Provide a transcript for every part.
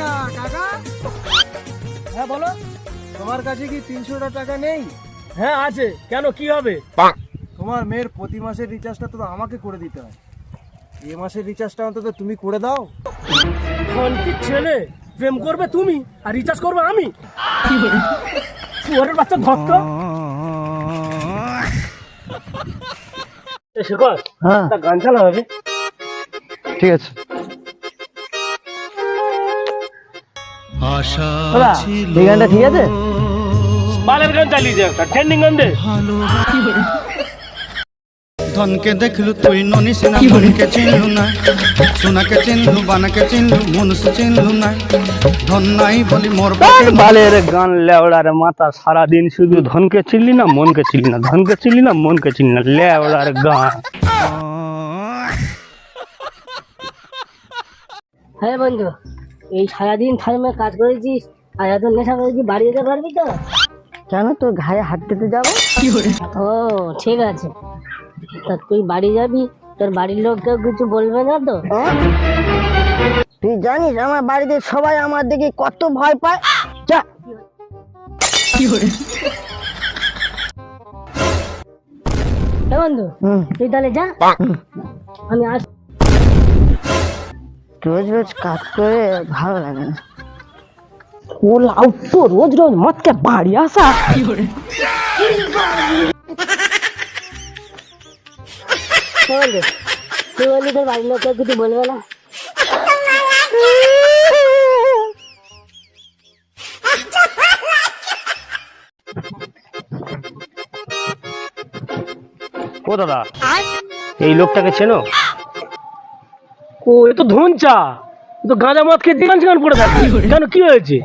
কাকা কাকা হ্যাঁ বলো। তোমার কাছে কি তিনশোটা টাকা নেই? হ্যাঁ আছে। কেন কি হবে? তোমার মেয়ের প্রতি মাসের রিচার্জটা তো আমাকে করে দিতে হয়। এ মাসের রিচার্জটা অন্তত তুমি করে দাও। খন্তির ছেলে? প্রেম করবে তুমি? আর রিচার্জ করবে আমি? শুয়ারের বাচ্চা ধরতো শেখর হ্যাঁ। গান চালা হবে ঠিক আছে। দাদা এই গানটা ঠিক আছে? বালের গান চালিয়ে একটা ট্রেন্ডিং গান দে। ধনকে দেখলু তুই ননি সিনা মনকে চিনলু না। সোনাকে চিনলু বানাকে চিনলু মনুষ্য চিনলু না। ধন নাই বলি মোর বালের গান লেওড়ার মাথা সারাদিন শুধু ধনকে চিনলি না মনকে চিনলি না। ধনকে চিনলি না মনকে চিনলি না। লেওড়ার গান। হ্যাঁ বন্ধু। এই সারাদিন ফার্মে কাজ করেছিস আর এত নেশা করেছিস বাড়ি যেতে পারবি তো? কেন তোর ঘায়ে হাত দিতে যাব? ও ঠিক আছে। তা তুই বাড়ি যাবি তোর বাড়ির লোক কেউ কিছু বলবে না তো? তুই জানিস আমার বাড়িতে সবাই আমার দেখে কত ভয় পায়? যা। বন্ধু তুই তাহলে যা। আমি আস রোজ রোজ কাজ করে ভালো লাগে না। ও লাউ তো রোজ রোজ মদকে বাড়ি আসা। তুই বললি তোর বাড়ির কিছু বলবে না? ও দাদা এই লোকটাকে চেনো? ও এ তো ধনচা এ তো গাঁজা মদ খেয়ে গান গান পড়ে থাকে কেন কি হয়েছে?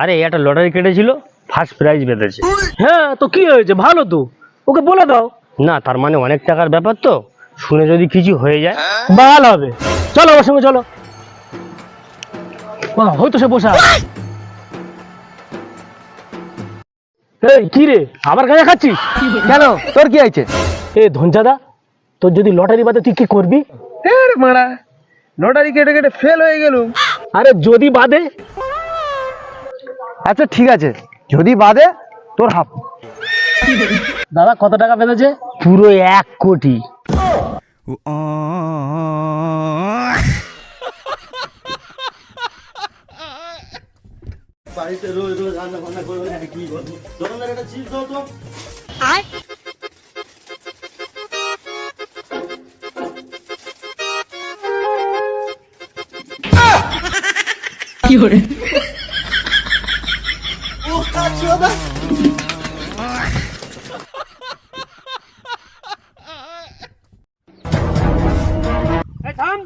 আরে একটা লটারি কেটেছিল ফার্স্ট প্রাইজ বেঁধেছে। হ্যাঁ তো কি হয়েছে? ভালো তো। ওকে বলে দাও। না তার মানে অনেক টাকার ব্যাপার তো। শুনে যদি কিছু হয়ে যায়। ভালো হবে। চলো আমার সঙ্গে চলো। বাহ, হয়তো সে বসা এই কি রে? আবার গাঁজা খাচ্ছিস? কেন? তোর কি আছে এ ধনচাদা তোর যদি লটারি বাদে তুই কি করবি? মারা। লটারি কেটে কেটে ফেল হয়ে গেলুম। আরে যদি বাদে? আচ্ছা ঠিক আছে। যদি বাদে তোর হাফ। দাদা কত টাকা পেতেছে পুরো এক কোটি। বাড়িতে রোজ রোজ রান্না বান্না করবে না কি করব। দোকানদার একটা চিজ দাও তো। এই থাম।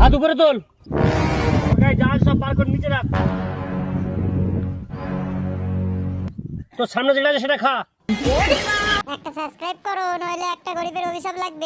হাত উপরে তোল। ওটাই জাহাজ সব বার করে নিচে রাখ। তোর সামনে যেটা আছে সেটা খা। একটা সাবস্ক্রাইব করো নইলে একটা গরিবের অভিশাপ লাগবে।